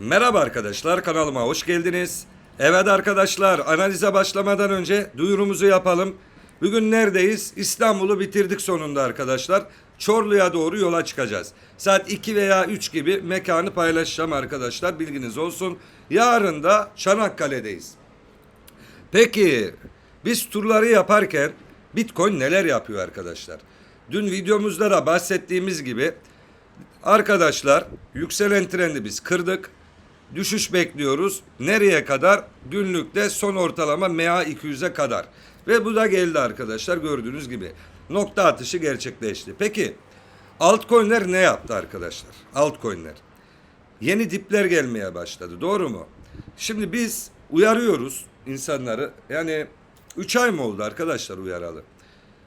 Merhaba arkadaşlar kanalıma hoş geldiniz. Evet arkadaşlar analize başlamadan önce duyurumuzu yapalım. Bugün neredeyiz? İstanbul'u bitirdik sonunda arkadaşlar. Çorlu'ya doğru yola çıkacağız. Saat 2 veya 3 gibi mekanı paylaşacağım arkadaşlar. Bilginiz olsun. Yarın da Çanakkale'deyiz. Peki biz turları yaparken Bitcoin neler yapıyor arkadaşlar? Dün videomuzda da bahsettiğimiz gibi arkadaşlar yükselen trendi biz kırdık. Düşüş bekliyoruz. Nereye kadar? Günlükte son ortalama MA 200'e kadar. Ve bu da geldi arkadaşlar gördüğünüz gibi. Nokta atışı gerçekleşti. Peki altcoin'ler ne yaptı arkadaşlar? Altcoin'ler yeni dipler gelmeye başladı. Doğru mu? Şimdi biz uyarıyoruz insanları. Yani 3 ay mı oldu arkadaşlar uyaralı?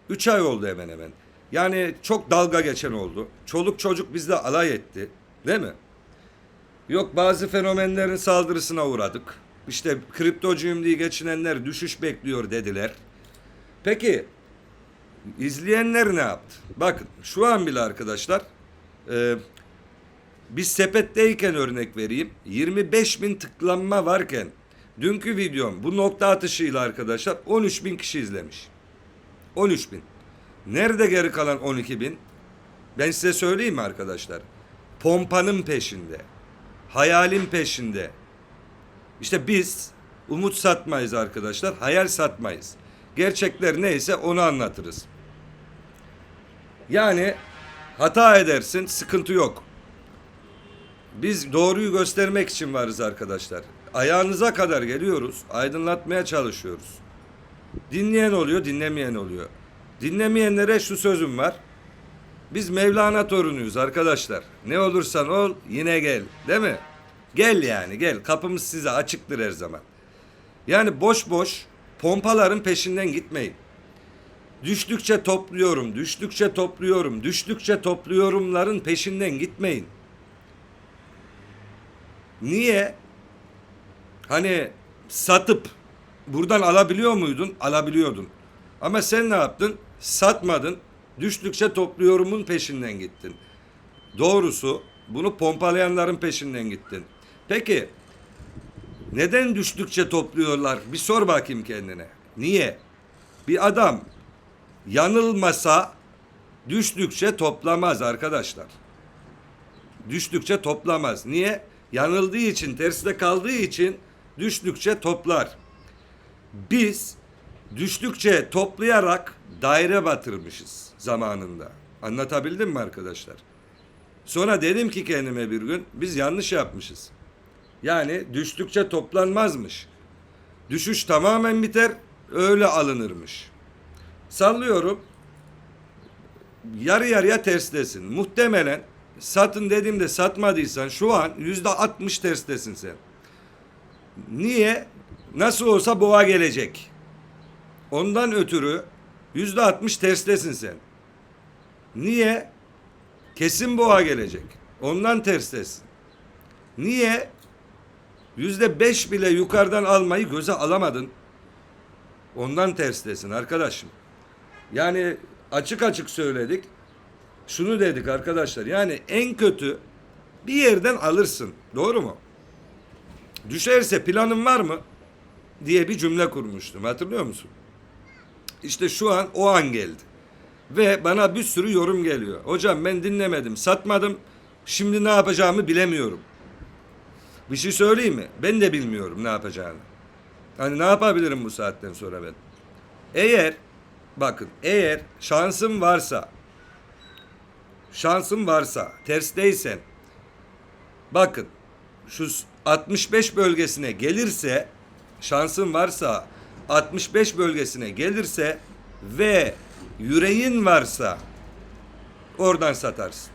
3 ay oldu hemen hemen. Yani çok dalga geçen oldu. Çoluk çocuk bizle alay etti. Değil mi? Yok bazı fenomenlerin saldırısına uğradık. İşte kriptocuyum diye geçinenler düşüş bekliyor dediler. Peki izleyenler ne yaptı? Bakın şu an bile arkadaşlar e, biz sepetteyken örnek vereyim. 25 bin tıklanma varken dünkü videom bu nokta atışıyla arkadaşlar 13 bin kişi izlemiş. 13 bin. Nerede geri kalan 12 bin? Ben size söyleyeyim mi arkadaşlar? Pompanın peşinde. Hayalin peşinde. İşte biz umut satmayız arkadaşlar. Hayal satmayız. Gerçekler neyse onu anlatırız. Yani hata edersin sıkıntı yok. Biz doğruyu göstermek için varız arkadaşlar. Ayağınıza kadar geliyoruz. Aydınlatmaya çalışıyoruz. Dinleyen oluyor, dinlemeyen oluyor. Dinlemeyenlere şu sözüm var. Biz Mevlana torunuyuz arkadaşlar. Ne olursan ol yine gel. Değil mi? Gel yani gel. Kapımız size açıktır her zaman. Yani boş boş pompaların peşinden gitmeyin. Düştükçe topluyorum, düştükçe topluyorum, düştükçe topluyorumların peşinden gitmeyin. Niye? Hani satıp buradan alabiliyor muydun? Alabiliyordun. Ama sen ne yaptın? Satmadın. Düştükçe topluyorumun peşinden gittin. Doğrusu bunu pompalayanların peşinden gittin. Peki neden düştükçe topluyorlar? Bir sor bakayım kendine. Niye? Bir adam yanılmasa düştükçe toplamaz arkadaşlar. Düştükçe toplamaz. Niye? Yanıldığı için, terste kaldığı için düştükçe toplar. Biz düştükçe toplayarak daire batırmışız zamanında. Anlatabildim mi arkadaşlar? Sonra dedim ki kendime bir gün biz yanlış yapmışız. Yani düştükçe toplanmazmış. Düşüş tamamen biter, öyle alınırmış. Sallıyorum. Yarı yarıya tersdesin. Muhtemelen satın dediğimde satmadıysan şu an yüzde altmış terstesin sen. Niye? Nasıl olsa boğa gelecek. Ondan ötürü yüzde altmış terstesin sen. Niye? Kesin boğa gelecek. Ondan terstesin. Niye? Yüzde beş bile yukarıdan almayı göze alamadın. Ondan terstesin arkadaşım. Yani açık açık söyledik. Şunu dedik arkadaşlar. Yani en kötü bir yerden alırsın. Doğru mu? Düşerse planın var mı? diye bir cümle kurmuştum. Hatırlıyor musun? İşte şu an o an geldi. Ve bana bir sürü yorum geliyor. Hocam ben dinlemedim, satmadım. Şimdi ne yapacağımı bilemiyorum. Bir şey söyleyeyim mi? Ben de bilmiyorum ne yapacağını. Hani ne yapabilirim bu saatten sonra ben? Eğer bakın eğer şansım varsa şansım varsa tersteysen bakın şu 65 bölgesine gelirse şansın varsa 65 bölgesine gelirse ve yüreğin varsa oradan satarsın.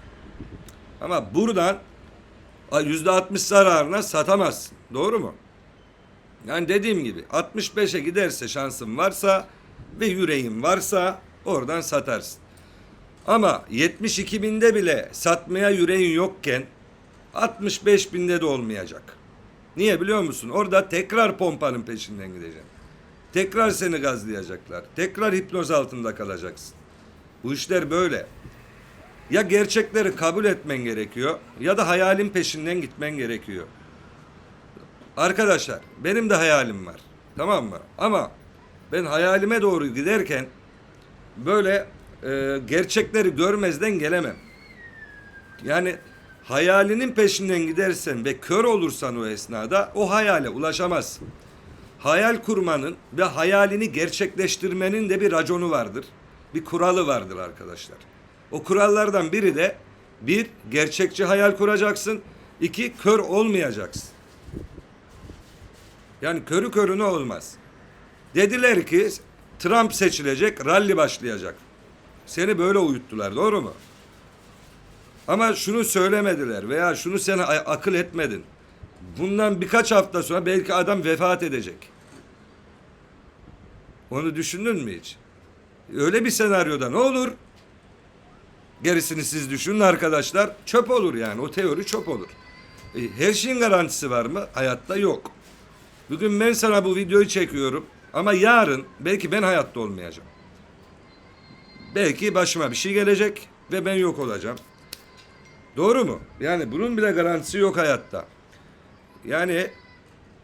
Ama buradan yüzde 60 zararına satamazsın. Doğru mu? Yani dediğim gibi 65'e giderse şansın varsa ve yüreğin varsa oradan satarsın. Ama 72 binde bile satmaya yüreğin yokken 65 binde de olmayacak. Niye biliyor musun? Orada tekrar pompanın peşinden gideceksin. Tekrar seni gazlayacaklar. Tekrar hipnoz altında kalacaksın. Bu işler böyle. Ya gerçekleri kabul etmen gerekiyor ya da hayalin peşinden gitmen gerekiyor. Arkadaşlar benim de hayalim var. Tamam mı? Ama ben hayalime doğru giderken böyle e, gerçekleri görmezden gelemem. Yani hayalinin peşinden gidersen ve kör olursan o esnada o hayale ulaşamazsın. Hayal kurmanın ve hayalini gerçekleştirmenin de bir raconu vardır. Bir kuralı vardır arkadaşlar. O kurallardan biri de bir gerçekçi hayal kuracaksın. iki kör olmayacaksın. Yani körü körüne olmaz. Dediler ki Trump seçilecek, ralli başlayacak. Seni böyle uyuttular, doğru mu? Ama şunu söylemediler veya şunu sen akıl etmedin. Bundan birkaç hafta sonra belki adam vefat edecek. Onu düşündün mü hiç? Öyle bir senaryoda ne olur? Gerisini siz düşünün arkadaşlar. Çöp olur yani. O teori çöp olur. E, Her şeyin garantisi var mı? Hayatta yok. Bugün ben sana bu videoyu çekiyorum. Ama yarın belki ben hayatta olmayacağım. Belki başıma bir şey gelecek ve ben yok olacağım. Doğru mu? Yani bunun bile garantisi yok hayatta. Yani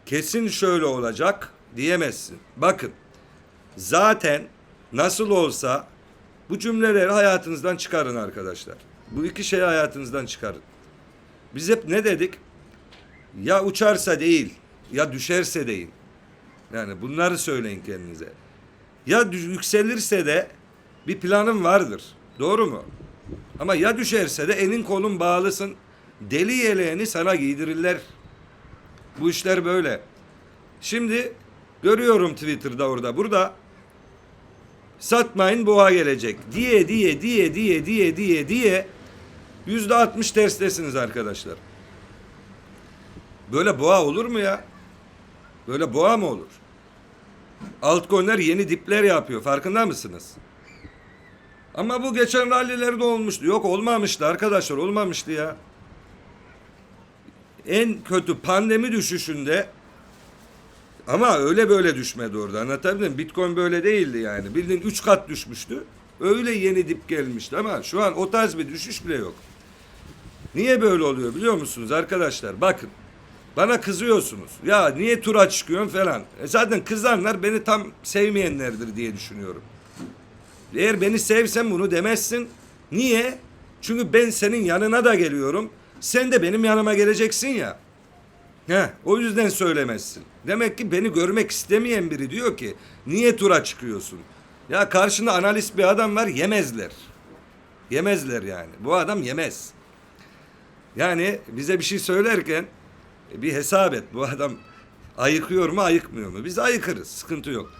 kesin şöyle olacak diyemezsin. Bakın zaten nasıl olsa bu cümleleri hayatınızdan çıkarın arkadaşlar. Bu iki şeyi hayatınızdan çıkarın. Biz hep ne dedik? Ya uçarsa değil, ya düşerse değil. Yani bunları söyleyin kendinize. Ya yükselirse de bir planın vardır. Doğru mu? Ama ya düşerse de elin kolun bağlısın. Deli yeleğini sana giydirirler. Bu işler böyle. Şimdi görüyorum Twitter'da orada burada satmayın boğa gelecek diye diye diye diye diye diye diye yüzde altmış terstesiniz arkadaşlar. Böyle boğa olur mu ya? Böyle boğa mı olur? Altcoin'ler yeni dipler yapıyor. Farkında mısınız? Ama bu geçen rallilerde olmuştu. Yok olmamıştı arkadaşlar olmamıştı ya. En kötü pandemi düşüşünde ama öyle böyle düşmedi orada anlatabildim mi? Bitcoin böyle değildi yani. Bildiğin 3 kat düşmüştü. Öyle yeni dip gelmişti ama şu an o tarz bir düşüş bile yok. Niye böyle oluyor biliyor musunuz arkadaşlar? Bakın bana kızıyorsunuz. Ya niye tura çıkıyorsun falan. E zaten kızanlar beni tam sevmeyenlerdir diye düşünüyorum. Eğer beni sevsen bunu demezsin. Niye? Çünkü ben senin yanına da geliyorum. Sen de benim yanıma geleceksin ya. Heh, o yüzden söylemezsin. Demek ki beni görmek istemeyen biri diyor ki niye tura çıkıyorsun? Ya karşında analist bir adam var yemezler. Yemezler yani. Bu adam yemez. Yani bize bir şey söylerken e, bir hesap et. Bu adam ayıkıyor mu ayıkmıyor mu? Biz ayıkırız. Sıkıntı yok.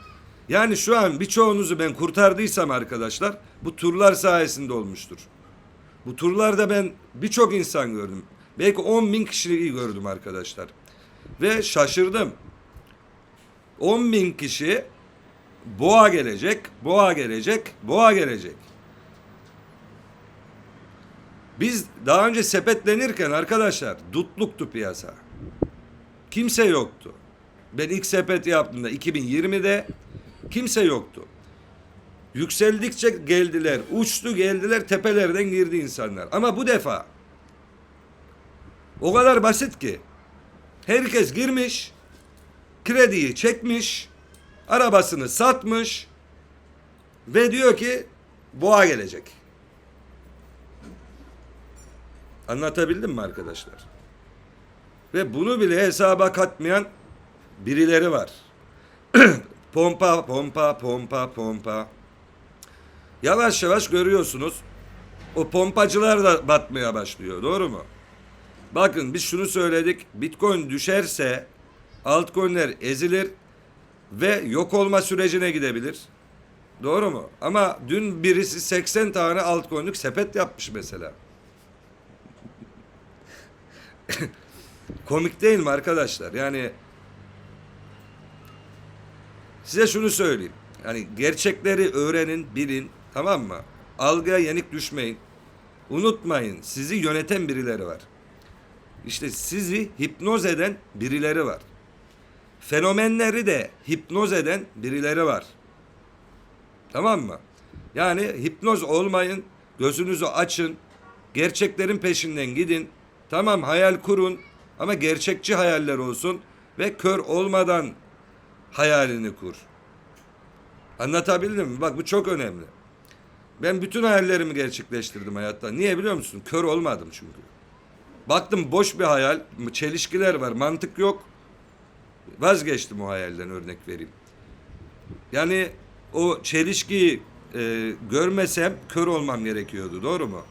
Yani şu an birçoğunuzu ben kurtardıysam arkadaşlar bu turlar sayesinde olmuştur. Bu turlarda ben birçok insan gördüm. Belki 10 bin kişiyi gördüm arkadaşlar. Ve şaşırdım. 10 bin kişi boğa gelecek, boğa gelecek, boğa gelecek. Biz daha önce sepetlenirken arkadaşlar dutluktu piyasa. Kimse yoktu. Ben ilk sepet yaptığımda 2020'de kimse yoktu. Yükseldikçe geldiler, uçtu geldiler, tepelerden girdi insanlar. Ama bu defa o kadar basit ki herkes girmiş, krediyi çekmiş, arabasını satmış ve diyor ki boğa gelecek. Anlatabildim mi arkadaşlar? Ve bunu bile hesaba katmayan birileri var. pompa, pompa, pompa, pompa. Yavaş yavaş görüyorsunuz. O pompacılar da batmaya başlıyor. Doğru mu? Bakın biz şunu söyledik. Bitcoin düşerse altcoin'ler ezilir ve yok olma sürecine gidebilir. Doğru mu? Ama dün birisi 80 tane altcoin'lük sepet yapmış mesela. Komik değil mi arkadaşlar? Yani size şunu söyleyeyim. Yani gerçekleri öğrenin, bilin, tamam mı? Algıya yenik düşmeyin. Unutmayın, sizi yöneten birileri var. İşte sizi hipnoz eden birileri var. Fenomenleri de hipnoz eden birileri var. Tamam mı? Yani hipnoz olmayın, gözünüzü açın, gerçeklerin peşinden gidin. Tamam hayal kurun ama gerçekçi hayaller olsun. ve kör olmadan hayalini kur. Anlatabildim mi? Bak bu çok önemli. Ben bütün hayallerimi gerçekleştirdim hayatta. Niye biliyor musun? Kör olmadım çünkü. Baktım boş bir hayal, çelişkiler var, mantık yok. Vazgeçtim o hayalden örnek vereyim. Yani o çelişkiyi e, görmesem kör olmam gerekiyordu. Doğru mu?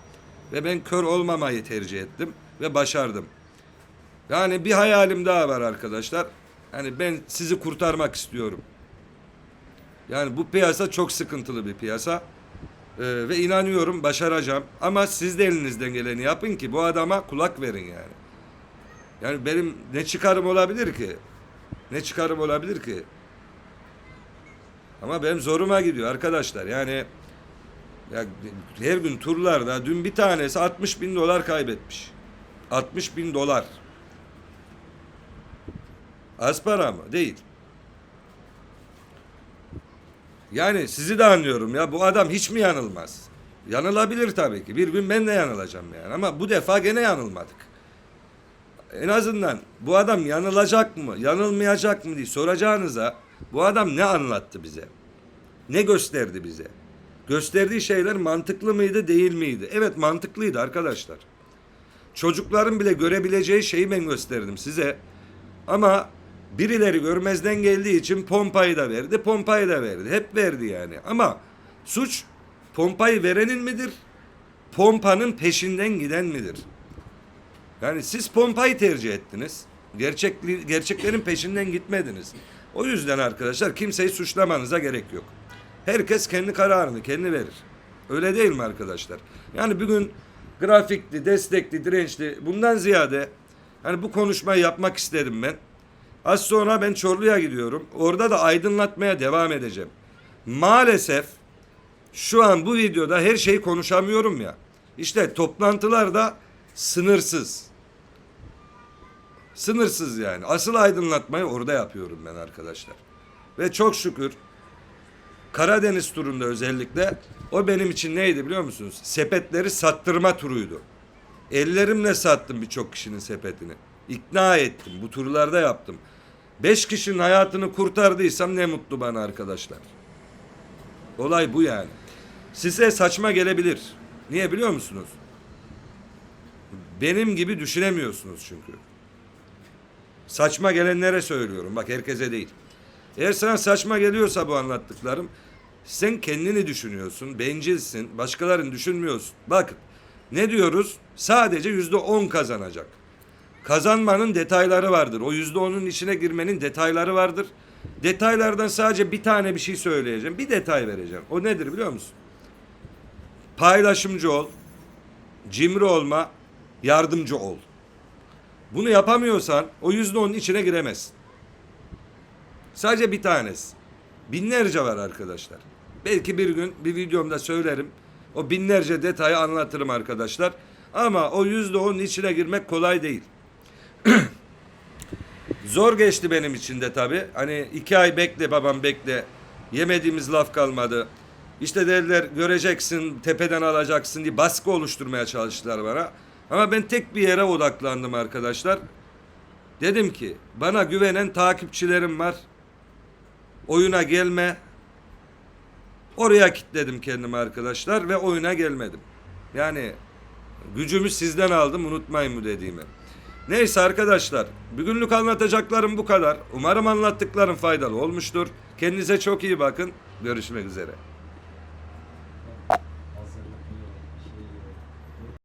Ve ben kör olmamayı tercih ettim ve başardım. Yani bir hayalim daha var arkadaşlar. Hani ben sizi kurtarmak istiyorum. Yani bu piyasa çok sıkıntılı bir piyasa. Ee, ve inanıyorum başaracağım. Ama siz de elinizden geleni yapın ki bu adama kulak verin yani. Yani benim ne çıkarım olabilir ki? Ne çıkarım olabilir ki? Ama benim zoruma gidiyor arkadaşlar. Yani ya her gün turlarda dün bir tanesi 60 bin dolar kaybetmiş. 60 bin dolar. Az para mı? Değil. Yani sizi de anlıyorum ya bu adam hiç mi yanılmaz? Yanılabilir tabii ki. Bir gün ben de yanılacağım yani ama bu defa gene yanılmadık. En azından bu adam yanılacak mı, yanılmayacak mı diye soracağınıza bu adam ne anlattı bize? Ne gösterdi bize? Gösterdiği şeyler mantıklı mıydı, değil miydi? Evet mantıklıydı arkadaşlar. Çocukların bile görebileceği şeyi ben gösterdim size. Ama birileri görmezden geldiği için pompayı da verdi, pompayı da verdi. Hep verdi yani. Ama suç pompayı verenin midir? Pompanın peşinden giden midir? Yani siz pompayı tercih ettiniz. Gerçekli, gerçeklerin peşinden gitmediniz. O yüzden arkadaşlar kimseyi suçlamanıza gerek yok. Herkes kendi kararını kendi verir. Öyle değil mi arkadaşlar? Yani bugün grafikli, destekli, dirençli bundan ziyade hani bu konuşmayı yapmak istedim ben. Az sonra ben Çorlu'ya gidiyorum. Orada da aydınlatmaya devam edeceğim. Maalesef şu an bu videoda her şeyi konuşamıyorum ya. İşte toplantılar da sınırsız. Sınırsız yani. Asıl aydınlatmayı orada yapıyorum ben arkadaşlar. Ve çok şükür Karadeniz turunda özellikle o benim için neydi biliyor musunuz? Sepetleri sattırma turuydu. Ellerimle sattım birçok kişinin sepetini. İkna ettim. Bu turlarda yaptım. Beş kişinin hayatını kurtardıysam ne mutlu bana arkadaşlar. Olay bu yani. Size saçma gelebilir. Niye biliyor musunuz? Benim gibi düşünemiyorsunuz çünkü. Saçma gelenlere söylüyorum. Bak herkese değil. Eğer sana saçma geliyorsa bu anlattıklarım sen kendini düşünüyorsun, bencilsin, başkalarını düşünmüyorsun. Bakın ne diyoruz? Sadece yüzde on kazanacak. Kazanmanın detayları vardır. O yüzde onun içine girmenin detayları vardır. Detaylardan sadece bir tane bir şey söyleyeceğim. Bir detay vereceğim. O nedir biliyor musun? Paylaşımcı ol, cimri olma, yardımcı ol. Bunu yapamıyorsan o yüzde onun içine giremezsin. Sadece bir tanesi. Binlerce var arkadaşlar. Belki bir gün bir videomda söylerim. O binlerce detayı anlatırım arkadaşlar. Ama o yüzde onun içine girmek kolay değil. Zor geçti benim için de tabii. Hani iki ay bekle babam bekle. Yemediğimiz laf kalmadı. İşte dediler göreceksin tepeden alacaksın diye baskı oluşturmaya çalıştılar bana. Ama ben tek bir yere odaklandım arkadaşlar. Dedim ki bana güvenen takipçilerim var. Oyuna gelme. Oraya kilitledim kendimi arkadaşlar ve oyuna gelmedim. Yani gücümü sizden aldım unutmayın bu dediğimi. Neyse arkadaşlar bugünlük anlatacaklarım bu kadar. Umarım anlattıklarım faydalı olmuştur. Kendinize çok iyi bakın. Görüşmek üzere.